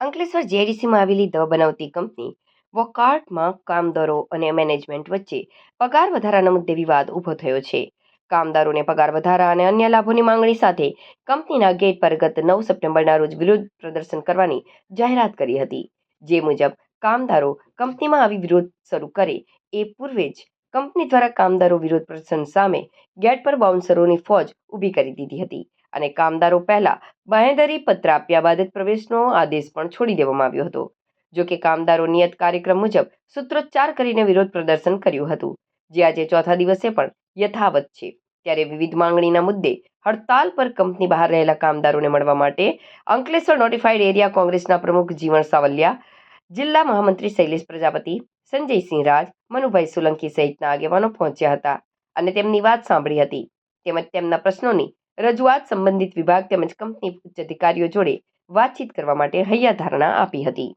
અંકલેશ્વર જેડીસીમાં આવેલી દવા બનાવતી કંપની વોકાર્ટમાં કામદારો અને મેનેજમેન્ટ વચ્ચે પગાર વધારાના મુદ્દે વિવાદ ઊભો થયો છે. કામદારોને પગાર વધારા અને અન્ય લાભોની માંગણી સાથે કંપનીના ગેટ પર ગત નવ સપ્ટેમ્બરના રોજ વિરોધ પ્રદર્શન કરવાની જાહેરાત કરી હતી. જે મુજબ કામદારો કંપનીમાં આવી વિરોધ શરૂ કરે એ પૂર્વે જ કંપની દ્વારા કામદારો વિરોધ પ્રદર્શન સામે ગેટ પર બાઉન્સરોની ફોજ ઊભી કરી દીધી હતી અને કામદારો પહેલા બાંહેધરી પત્ર આપ્યા બાદ જ પ્રવેશનો આદેશ પણ છોડી દેવામાં આવ્યો હતો. જો કે કામદારો નિયત કાર્યક્રમ મુજબ સૂત્રોચ્ચાર કરીને વિરોધ પ્રદર્શન કર્યું હતું. જે આજે ચોથા દિવસે પણ યથાવત છે. ત્યારે વિવિધ માંગણીના મુદ્દે હડતાલ પર કંપની બહાર રહેલા કામદારોને મળવા માટે અંકલેશ્વર નોટિફાઈડ એરિયા કોંગ્રેસના પ્રમુખ જીવણ સાવલિયા, જિલ્લા મહામંત્રી શૈલેષ પ્રજાપતિ, સંજયસિંહ રાજ મનુભાઈ સોલંકી સહિતના આગેવાનો પહોંચ્યા હતા અને તેમની વાત સાંભળી હતી. તેમજ તેમના પ્રશ્નોની રજૂઆત સંબંધિત વિભાગ તેમજ કંપની ઉચ્ચ અધિકારીઓ જોડે વાતચીત કરવા માટે હૈયાધારણા આપી હતી.